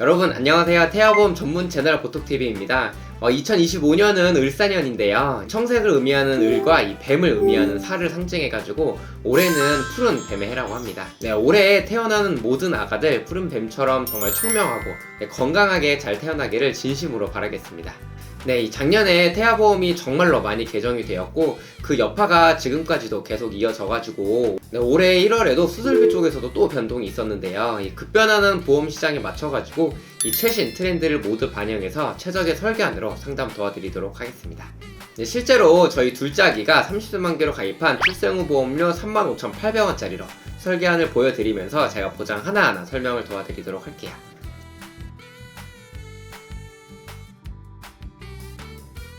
여러분 안녕하세요. 태아보험 전문 채널 보톡TV입니다. 2025년은 을사년인데요. 청색을 의미하는 을과 이 뱀을 의미하는 살을 상징해가지고 올해는 푸른 뱀의 해라고 합니다. 네, 올해 태어나는 모든 아가들 푸른 뱀처럼 정말 총명하고 네, 건강하게 잘 태어나기를 진심으로 바라겠습니다 네, 이 작년에 태아보험이 정말로 많이 개정이 되었고 그 여파가 지금까지도 계속 이어져가지고 네, 올해 1월에도 수술비 쪽에서도 또 변동이 있었는데요. 이 급변하는 보험 시장에 맞춰가지고 이 최신 트렌드를 모두 반영해서 최적의 설계안으로 상담 도와드리도록 하겠습니다. 네, 실제로 저희 둘째 아기가 30만 개로 가입한 출생 후 보험료 35,800원짜리로 설계안을 보여드리면서 제가 보장 하나하나 설명을 도와드리도록 할게요.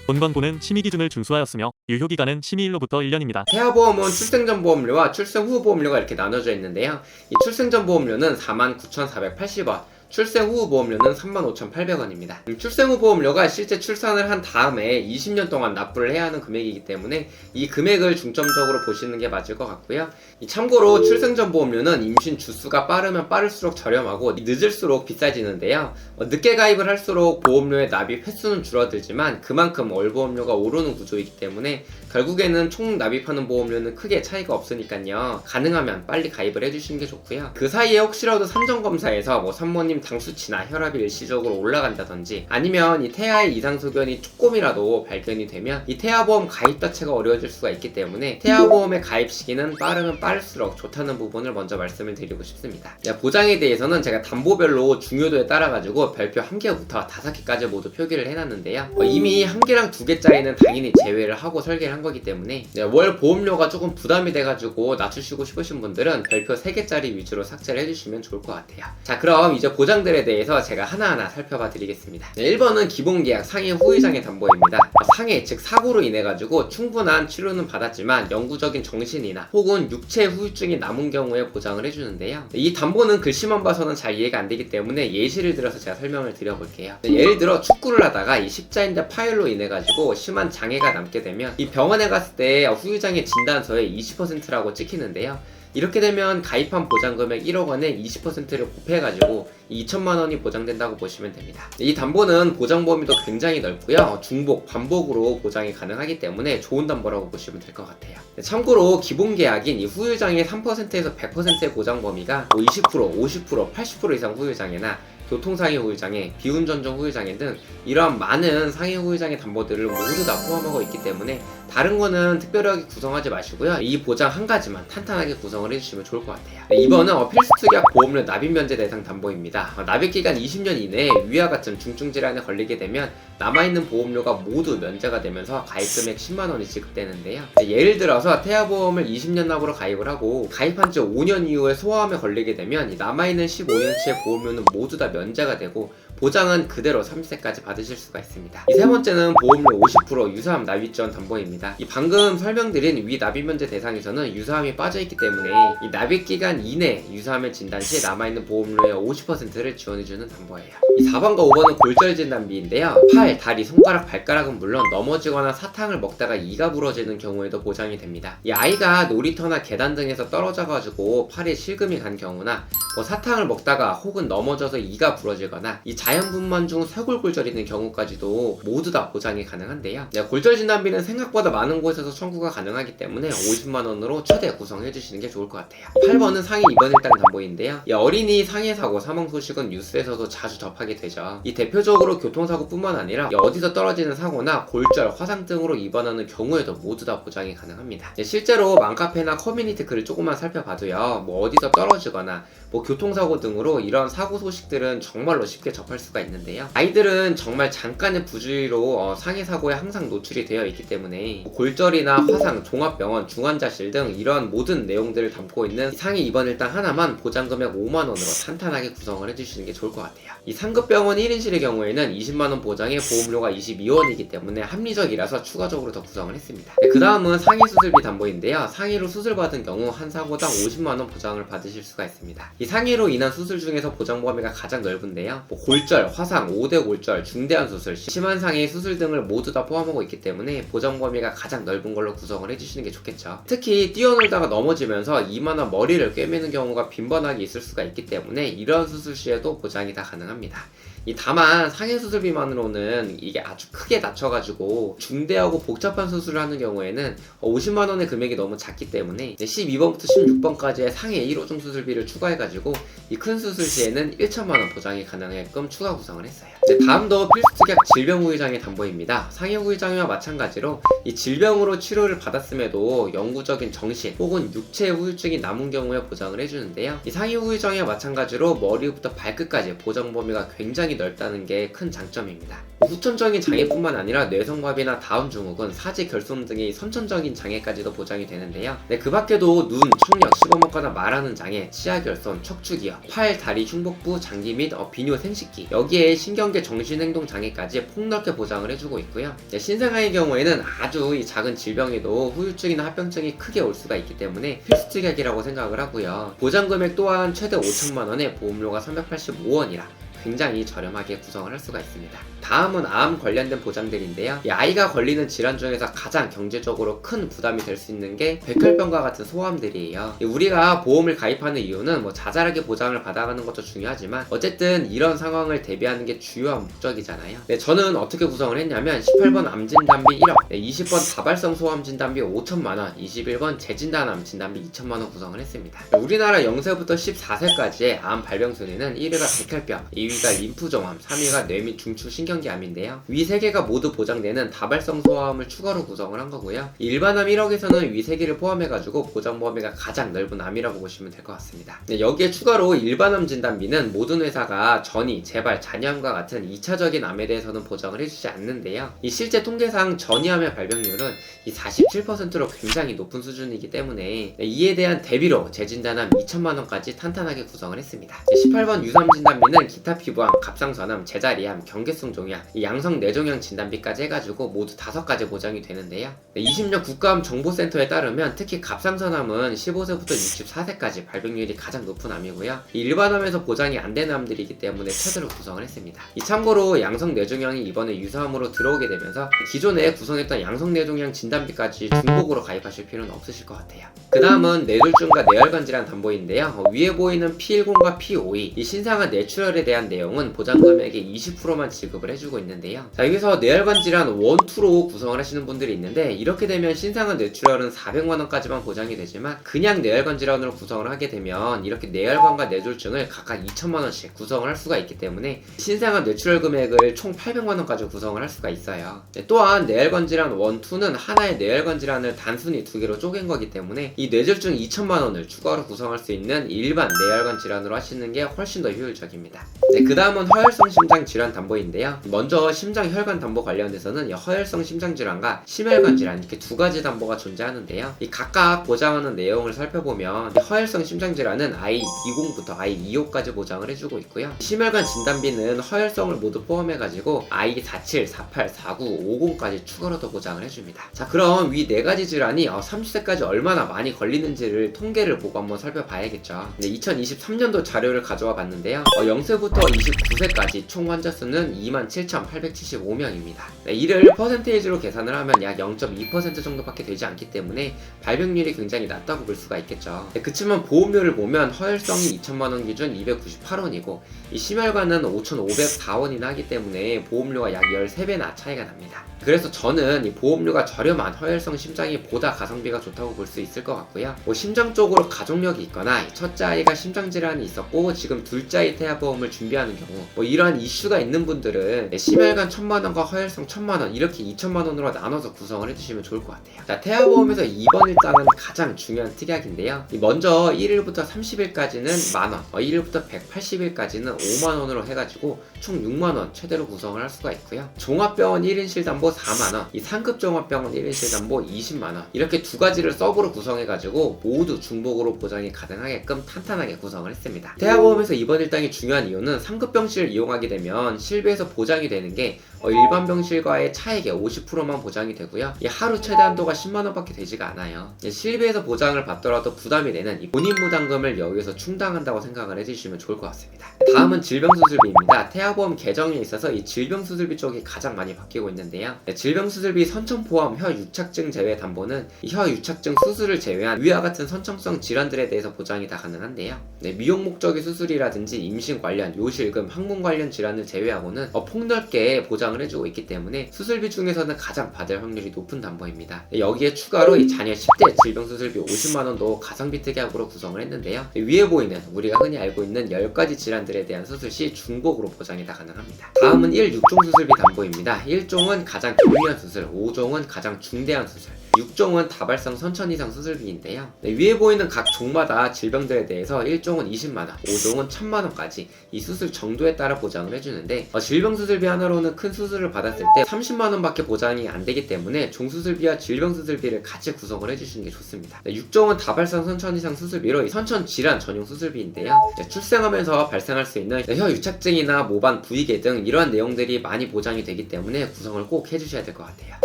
본건보는 심의 기준을 준수하였으며 유효 기간은 심의일로부터 1년입니다. 태아보험은 출생 전 보험료와 출생 후 보험료가 이렇게 나눠져 있는데요. 이 출생 전 보험료는 49,480원, 출생 후 보험료는 35,800원입니다. 음, 출생 후 보험료가 실제 출산을 한 다음에 20년 동안 납부를 해야 하는 금액이기 때문에 이 금액을 중점적으로 보시는 게 맞을 것 같고요. 이 참고로 출생 전 보험료는 임신 주수가 빠르면 빠를수록 저렴하고 늦을수록 비싸지는데요. 어, 늦게 가입을 할수록 보험료의 납입 횟수는 줄어들지만 그만큼 월 보험료가 오르는 구조이기 때문에 결국에는 총 납입하는 보험료는 크게 차이가 없으니까요. 가능하면 빨리 가입을 해주시는 게 좋고요. 그 사이에 혹시라도 산정 검사에서 뭐 산모님 당 수치나 혈압이 일시적으로 올라간다든지 아니면 이 태아의 이상 소견이 조금이라도 발견이 되면 이 태아보험 가입 자체가 어려워질 수가 있기 때문에 태아보험의 가입 시기는 빠르면 빠를수록 좋다는 부분을 먼저 말씀을 드리고 싶습니다. 야, 보장에 대해서는 제가 담보별로 중요도에 따라 가지고 별표 한 개부터 다섯 개까지 모두 표기를 해놨는데요. 어, 이미 한 개랑 두 개짜리는 당연히 제외를 하고 설계를 한 거기 때문에 네, 월 보험료가 조금 부담이 돼가지고 낮추시고 싶으신 분들은 별표 3개짜리 위주로 삭제를 해주시면 좋을 것 같아요. 자 그럼 이제 보장 들에 대해서 제가 하나하나 살펴봐 드리겠습니다. 네, 1번은 기본계약 상해 후유장애 담보입니다. 상해 즉 사고로 인해 가지고 충분한 치료는 받았지만 영구적인 정신이나 혹은 육체 후유증이 남은 경우에 보장을 해주는데요. 네, 이 담보는 글씨만 봐서는 잘 이해가 안 되기 때문에 예시를 들어서 제가 설명을 드려볼게요. 네, 예를 들어 축구를 하다가 이 십자인대 파열로 인해 가지고 심한 장애가 남게 되면 이 병원에 갔을 때 후유장애 진단서에 20%라고 찍히는데요. 이렇게 되면 가입한 보장금액 1억 원에 20%를 곱해가지고 2천만 원이 보장된다고 보시면 됩니다. 이 담보는 보장 범위도 굉장히 넓고요. 중복, 반복으로 보장이 가능하기 때문에 좋은 담보라고 보시면 될 것 같아요. 네, 참고로 기본 계약인 이 후유장애 3%에서 100%의 보장 범위가 뭐 20%, 50%, 80% 이상 후유장애나 교통상해 후유장애, 비운전정 후유장애 등 이러한 많은 상해 후유장애 담보들을 모두 다 포함하고 있기 때문에 다른 거는 특별하게 구성하지 마시고요. 이 보장 한 가지만 탄탄하게 구성을 해주시면 좋을 것 같아요. 네, 이번은 어, 필수특약 보험료 납입 면제 대상 담보입니다. 어, 납입 기간 20년 이내에 위와 같은 중증 질환에 걸리게 되면 남아있는 보험료가 모두 면제가 되면서 가입금액 10만 원이 지급되는데요. 네, 예를 들어서 태아보험을 20년 납으로 가입을 하고 가입한 지 5년 이후에 소아암에 걸리게 되면 이 남아있는 15년치의 보험료는 모두 다 면제가 되고 보장은 그대로 30세까지 받으실 수가 있습니다. 이 세 번째는 보험료 50% 유사암 납입 지원 담보입니다. 이 방금 설명드린 위 납입 면제 대상에서는 유사암이 빠져있기 때문에 이 납입 기간 이내 유사암을 진단 시 남아있는 보험료의 50%를 지원해주는 담보예요. 이 4번과 5번은 골절 진단비인데요. 팔, 다리, 손가락, 발가락은 물론 넘어지거나 사탕을 먹다가 이가 부러지는 경우에도 보장이 됩니다. 이 아이가 놀이터나 계단 등에서 떨어져가지고 팔에 실금이 간 경우나 뭐 사탕을 먹다가 혹은 넘어져서 이가 부러지거나 이 자연분만 중 쇄골골절이 있는 경우까지도 모두 다 보장이 가능한데요. 네, 골절 진단비는 생각보다 많은 곳에서 청구가 가능하기 때문에 50만 원으로 최대 구성해 주시는 게 좋을 것 같아요. 8번은 상해 입원 일당 담보인데요. 이 어린이 상해 사고 사망 소식은 뉴스에서도 자주 접하게 되죠. 이 대표적으로 교통사고뿐만 아니라 이 어디서 떨어지는 사고나 골절, 화상 등으로 입원하는 경우에도 모두 다 보장이 가능합니다. 네, 실제로 맘카페나 커뮤니티 글을 조금만 살펴봐도요. 뭐 어디서 떨어지거나 뭐 교통사고 등으로 이런 사고 소식들은 정말로 쉽게 접할 수가 있는데요. 아이들은 정말 잠깐의 부주의로 어, 상해 사고에 항상 노출이 되어 있기 때문에 뭐 골절이나 화상, 종합병원, 중환자실 등 이런 모든 내용들을 담고 있는 상해 입원 일당 하나만 보장 금액 5만 원으로 탄탄하게 구성을 해주시는 게 좋을 것 같아요. 이 상급 병원 1인실의 경우에는 20만 원 보장에 보험료가 22원이기 때문에 합리적이라서 추가적으로 더 구성을 했습니다. 그 다음은 상해 수술비 담보인데요. 상해로 수술받은 경우 한 사고당 50만 원 보장을 받으실 수가 있습니다. 이 상해로 인한 수술 중에서 보장 범위가 가장 넓은데요. 뭐 골절, 화상, 5대 골절, 중대한 수술, 심한 상해 수술 등을 모두 다 포함하고 있기 때문에 보장 범위가 가장 넓은 걸로 구성을 해주시는 게 좋겠죠. 특히 뛰어놀다가 넘어지면서 이마나 머리를 꿰매는 경우가 빈번하게 있을 수가 있기 때문에 이러한 수술 시에도 보장이 다 가능합니다. 이 다만 상해 수술비만으로는 이게 아주 크게 낮춰가지고 중대하고 복잡한 수술을 하는 경우에는 50만 원의 금액이 너무 작기 때문에 12번부터 16번까지의 상해 1호중 수술비를 추가해가지고 이 큰 수술 시에는 1천만 원 보장이 가능하게끔 추가 구성을 했어요. 이제 다음도 필수특약 질병 후유장애 담보입니다. 상해 후유장애와 마찬가지로 이 질병으로 치료를 받았음에도 영구적인 정신 혹은 육체 후유증이 남은 경우에 보장을 해주는데요. 이 상해 후유장애와 마찬가지로 머리부터 발끝까지 보장 범위가 굉장히 넓다는 게 큰 장점입니다. 후천적인 장애뿐만 아니라 뇌성마비나 다운 증후군, 사지 결손 등의 선천적인 장애까지도 보장이 되는데요. 네, 그 밖에도 눈, 청력, 씹어먹거나 말하는 장애, 치아 결손, 척추기역, 팔, 다리, 흉복부, 장기 및 어, 비뇨 생식기 여기에 신경계 정신행동 장애까지 폭넓게 보장을 해주고 있고요. 네, 신생아의 경우에는 아주 이 작은 질병에도 후유증이나 합병증이 크게 올 수가 있기 때문에 필수 특약이라고 생각을 하고요. 보장 금액 또한 최대 5천만 원에 보험료가 385원이라 굉장히 저렴하게 구성을 할 수가 있습니다. 다음은 암 관련된 보장들인데요. 이 아이가 걸리는 질환 중에서 가장 경제적으로 큰 부담이 될 수 있는 게 백혈병과 같은 소아암들이에요. 이 우리가 보험을 가입하는 이유는 뭐 자잘하게 보장을 받아가는 것도 중요하지만 어쨌든 이런 상황을 대비하는 게 주요한 목적이잖아요. 네, 저는 어떻게 구성을 했냐면 18번 암 진단비 1억, 네, 20번 다발성 소아암 진단비 5천만 원, 21번 재진단 암 진단비 2천만 원 구성을 했습니다. 우리나라 0세부터 14세까지의 암 발병 순위는 1위가 백혈병, 2위 가 림프종암, 3위가 뇌 및 중추 신경계암인데요. 위세 개가 모두 보장되는 다발성 소아암을 추가로 구성을 한 거고요. 일반암 1억에서는 위세 개를 포함해가지고 보장 범위가 가장 넓은 암이라고 보시면 될 것 같습니다. 네, 여기에 추가로 일반암 진단비는 모든 회사가 전이, 재발, 잔여암과 같은 2차적인 암에 대해서는 보장을 해주지 않는데요. 이 실제 통계상 전이암의 발병률은 이 47%로 굉장히 높은 수준이기 때문에 네, 이에 대한 대비로 재진단암 2천만 원까지 탄탄하게 구성을 했습니다. 18번 유삼 진단비는 기타 피부암, 갑상선암, 제자리암, 경계성 종양, 이 양성 뇌종양 진단비까지 해가지고 모두 다섯 가지 보장이 되는데요. 네, 20년 국가암 정보센터에 따르면 특히 갑상선암은 15세부터 64세까지 발병률이 가장 높은 암이고요. 이 일반암에서 보장이 안 되는 암들이기 때문에 최대로 구성을 했습니다. 이 참고로 양성 뇌종양이 이번에 유사암으로 들어오게 되면서 기존에 구성했던 양성 뇌종양 진단비까지 중복으로 가입하실 필요는 없으실 것 같아요. 그 다음은 뇌졸중과 뇌혈관 질환 담보인데요. 어, 위에 보이는 P10과 P52 이 신상한 뇌출혈에 대한 내용은 보장 금액의 20%만 지급을 해주고 있는데요. 자 여기서 뇌혈관 질환 1, 2로 구성을 하시는 분들이 있는데 이렇게 되면 신상한 뇌출혈은 400만 원까지만 보장이 되지만 그냥 뇌혈관 질환으로 구성을 하게 되면 이렇게 뇌혈관과 뇌졸중을 각각 2천만 원씩 구성을 할 수가 있기 때문에 신상한 뇌출혈 금액을 총 800만 원까지 구성을 할 수가 있어요. 네, 또한 뇌혈관 질환 1, 2는 하나의 뇌혈관 질환을 단순히 두 개로 쪼갠 거기 때문에 이 뇌졸중 2천만 원을 추가로 구성할 수 있는 일반 뇌혈관 질환으로 하시는 게 훨씬 더 효율적입니다. 네, 그 다음은 허혈성 심장 질환 담보인데요. 먼저 심장 혈관 담보 관련돼서는 이 허혈성 심장 질환과 심혈관 질환 이렇게 두 가지 담보가 존재하는데요. 이 각각 보장하는 내용을 살펴보면 이 허혈성 심장 질환은 I20부터 I25까지 보장을 해주고 있고요. 심혈관 진단비는 허혈성을 모두 포함해가지고 I47, 48, 49, 50까지 추가로 더 보장을 해줍니다. 자, 그럼 위 네 가지 질환이 30세까지 얼마나 많이 걸리는지를 통계를 보고 한번 살펴봐야겠죠. 네, 2023년도 자료를 가져와 봤는데요. 0세부터 29세까지 총 환자 수는 27,875명입니다. 네, 이를 퍼센테이지로 계산을 하면 약 0.2% 정도밖에 되지 않기 때문에 발병률이 굉장히 낮다고 볼 수가 있겠죠. 네, 그치만 보험료를 보면 허혈성이 2천만원 기준 298원이고 이 심혈관은 5,504원이나 하기 때문에 보험료가 약 13배나 차이가 납니다. 그래서 저는 이 보험료가 저렴한 허혈성 심장이 보다 가성비가 좋다고 볼 수 있을 것 같고요. 뭐 심장 쪽으로 가족력이 있거나 첫째 아이가 심장 질환이 있었고 지금 둘째 아이 태아보험을 준비하 는 경우 뭐 이러한 이슈가 있는 분들은 심혈관 1000만 원과 허혈성 1000만 원 이렇게 2천만 원으로 나눠서 구성을 해주시면 좋을 것 같아요. 자 태아보험에서 2번 일당은 가장 중요한 특약인데요. 이 먼저 1일부터 30일까지는 만 원, 1일부터 180일까지는 5만 원으로 해가지고 총 6만 원 최대로 구성을 할 수가 있고요. 종합병원 1인 실담보 4만 원, 이 상급 종합병원 1인 실담보 20만 원 이렇게 두 가지를 서브로 구성해가지고 모두 중복으로 보장이 가능하게끔 탄탄하게 구성을 했습니다. 대학보험에서 이번 일당이 중요한 이유는 상급 병실을 이용하게 되면 실비에서 보장이 되는 게 어, 일반 병실과의 차액의 50%만 보장이 되고요. 이 하루 최대 한도가 10만 원밖에 되지가 않아요. 예, 실비에서 보장을 받더라도 부담이 되는 이 본인 부담금을 여기서 충당한다고 생각을 해주시면 좋을 것 같습니다. 다음은 질병수술비입니다. 태아보험 개정에 있어서 이 질병수술비 쪽이 가장 많이 바뀌고 있는데요. 네, 질병수술비 선천포함 혀 유착증 제외 담보는 이혀 유착증 수술을 제외한 위와 같은 선천성 질환들에 대해서 보장이 다 가능한데요. 네, 미용 목적의 수술이라든지 임신 관련, 요실금, 항문 관련 질환을 제외하고는 어, 폭넓게 보장 을 해주고 있기 때문에 수술비 중에서는 가장 받을 확률이 높은 담보입니다. 네, 여기에 추가로 이 자녀 10대 질병 수술비 50만 원도 가성비 특약으로 구성을 했는데요. 네, 위에 보이는 우리가 흔히 알고 있는 10가지 질환들에 대한 수술 시 중복으로 보장이 다 가능합니다. 다음은 1, 6종 수술비 담보입니다. 1종은 가장 경미한 수술, 5종은 가장 중대한 수술, 6종은 다발성 선천 이상 수술비인데요. 네, 위에 보이는 각 종마다 질병들에 대해서 1종은 20만원, 5종은 1000만원까지 이 수술 정도에 따라 보장을 해주는데 어, 질병 수술비 하나로는 큰 수술을 받았을 때 30만원밖에 보장이 안 되기 때문에 종수술비와 질병 수술비를 같이 구성을 해주시는 게 좋습니다. 네, 6종은 다발성 선천 이상 수술비로 이 선천 질환 전용 수술비인데요. 이제 출생하면서 발생할 수 있는 혀 유착증이나 모반 부위계 등 이러한 내용들이 많이 보장이 되기 때문에 구성을 꼭 해주셔야 될 것 같아요.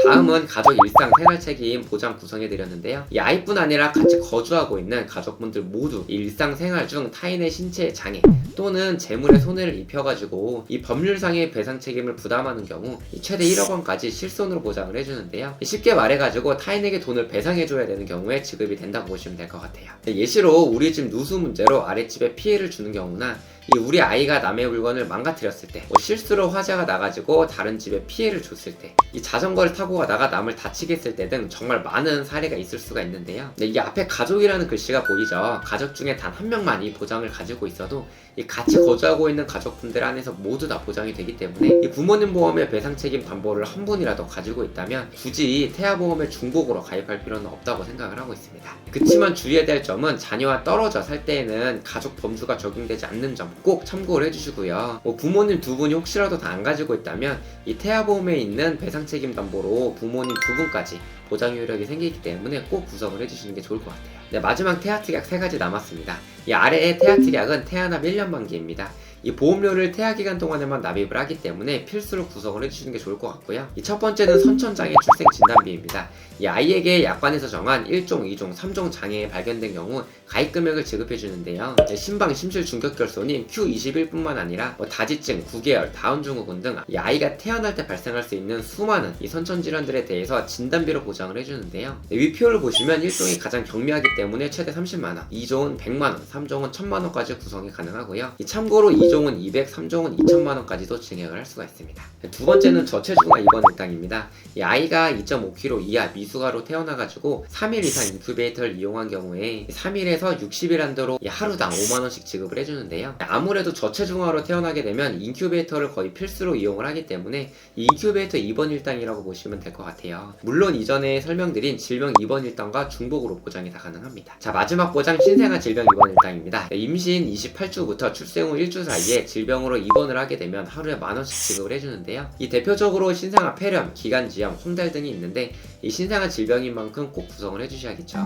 다음은 가족 일상 생활 책임 보장 구성해 드렸는데요. 이 아이뿐 아니라 같이 거주하고 있는 가족분들 모두 이 일상 생활 중 타인의 신체에 장애 또는 재물에 손해를 입혀가지고 이 법률상의 배상 책임을 부담하는 경우 이 최대 1억 원까지 실손으로 보장을 해주는데요. 쉽게 말해가지고 타인에게 돈을 배상해줘야 되는 경우에 지급이 된다고 보시면 될 것 같아요. 예시로 우리 집 누수 문제로 아랫집에 피해를 주는 경우나 이 우리 아이가 남의 물건을 망가뜨렸을 때, 뭐 실수로 화재가 나가지고 다른 집에 피해를 줬을 때, 이 자전거를 타고 가다가 남을 다치게 했을 때 등 정말 많은 사례가 있을 수가 있는데요. 네, 이 앞에 가족이라는 글씨가 보이죠. 가족 중에 단 한 명만 이 보장을 가지고 있어도 이 같이 거주하고 있는 가족분들 안에서 모두 다 보장이 되기 때문에 이 부모님 보험의 배상 책임 담보를 한 분이라도 가지고 있다면 굳이 태아보험의 중복으로 가입할 필요는 없다고 생각을 하고 있습니다. 그치만 주의해야 될 점은 자녀와 떨어져 살 때에는 가족 범주가 적용되지 않는 점 꼭 참고를 해주시고요. 뭐 부모님 두 분이 혹시라도 다 안 가지고 있다면 이 태아보험에 있는 배상 책임 담보로 부모님 두 분까지 보장 효력이 생기기 때문에 꼭 구성을 해주시는 게 좋을 것 같아요. 네, 마지막 태아특약 세 가지 남았습니다. 이 아래의 태아특약은 태아납 1년 만기입니다. 이 보험료를 태아 기간 동안에만 납입을 하기 때문에 필수로 구성을 해주시는 게 좋을 것 같고요. 이 첫 번째는 선천장애 출생 진단비입니다. 이 아이에게 약관에서 정한 1종, 2종, 3종 장애에 발견된 경우 가입 금액을 지급해 주는데요. 네, 신방, 심실, 중격결손인 Q21뿐만 아니라 뭐 다지증, 구개열, 다운 증후군 등 이 아이가 태어날 때 발생할 수 있는 수많은 이 선천 질환들에 대해서 진단비로 보장을 해주는데요. 네, 위 표를 보시면 1종이 가장 경미하기 때문에 최대 30만 원, 2종은 100만 원, 3종은 1000만 원까지 구성이 가능하고요. 이 참고로 2종은 200, 3종은 2천만 원까지도 증액을 할 수가 있습니다. 네, 두 번째는 저체중아 입원 일당입니다. 이 아이가 2.5kg 이하 미숙아로 태어나가지고 3일 이상 인큐베이터를 이용한 경우에 3일에서 60일 한도로 이 하루당 5만 원씩 지급을 해주는데요. 아무래도 저체중아로 태어나게 되면 인큐베이터를 거의 필수로 이용을 하기 때문에 이 인큐베이터 입원 일당이라고 보시면 될 것 같아요. 물론 이전에 설명드린 질병 입원 일당과 중복으로 보장이 다 가능합니다. 자 마지막 보장 신생아 질병 입원 일당입니다. 네, 임신 28주부터 출생 후 1주 사이 에 질병으로 입원을 하게 되면 하루에 만 원씩 지급을 해주는데요. 이 대표적으로 신생아 폐렴, 기관지염, 홍달 등이 있는데 이 신생아 질병인 만큼 꼭 구성을 해주셔야겠죠.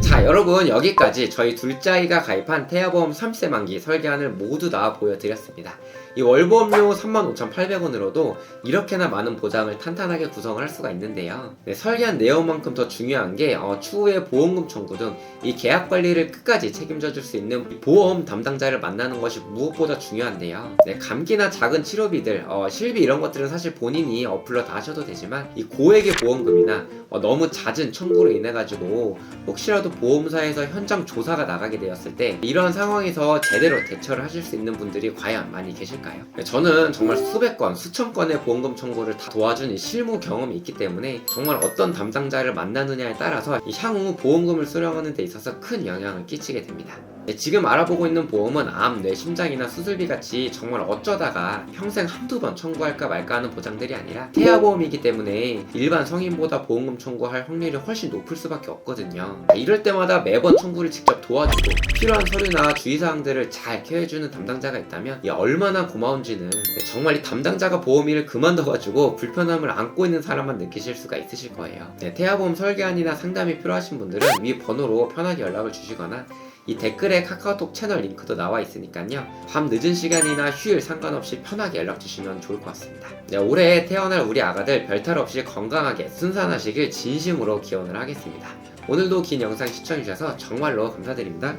자 여러분 여기까지 저희 둘째 아이가 가입한 태아보험 3세 만기 설계안을 모두 다 보여드렸습니다. 이 월보험료 35,800원으로도 이렇게나 많은 보장을 탄탄하게 구성을 할 수가 있는데요. 네, 설계한 내용만큼 더 중요한 게 어, 추후에 보험금 청구 등 이 계약 관리를 끝까지 책임져 줄 수 있는 보험 담당자를 만나는 것이 무엇보다 중요한데요. 네, 감기나 작은 치료비들, 어, 실비 이런 것들은 사실 본인이 어플로 다 하셔도 되지만 이 고액의 보험금이나 어, 너무 잦은 청구로 인해 가지고 혹시라도 보험사에서 현장 조사가 나가게 되었을 때 이런 상황에서 제대로 대처를 하실 수 있는 분들이 과연 많이 계실까요? 네, 저는 정말 수백 건, 수천 건의 보험금 청구를 다 도와준 이 실무 경험이 있기 때문에 정말 어떤 담당자를 만나느냐에 따라서 이 향후 보험금을 수령하는 데 있어서 큰 영향을 끼치게 됩니다. 네, 지금 알아보고 있는 보험은 암, 뇌, 심장이나 수술비 같이 정말 어쩌다가 평생 한두 번 청구할까 말까 하는 보장들이 아니라 태아보험이기 때문에 일반 성인보다 보험금 청구할 확률이 훨씬 높을 수밖에 없거든요. 네, 이럴 때마다 매번 청구를 직접 도와주고 필요한 서류나 주의사항들을 잘 케어해주는 담당자가 있다면 이 얼마나 고마운지는 네, 정말 이 담당자가 보험일을 그만둬가지고 불편함을 안고 있는 사람만 느끼실 수가 있으실 거예요. 네, 태아보험 설계안이나 상담이 필요하신 분들은 위 번호로 편하게 연락을 주시거나 이 댓글에 카카오톡 채널 링크도 나와 있으니까요. 밤 늦은 시간이나 휴일 상관없이 편하게 연락 주시면 좋을 것 같습니다. 네, 올해 태어날 우리 아가들 별탈 없이 건강하게 순산하시길 진심으로 기원을 하겠습니다. 오늘도 긴 영상 시청해주셔서 정말로 감사드립니다.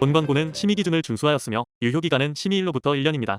본 광고는 심의 기준을 준수하였으며 유효 기간은 심의일로부터 1년입니다.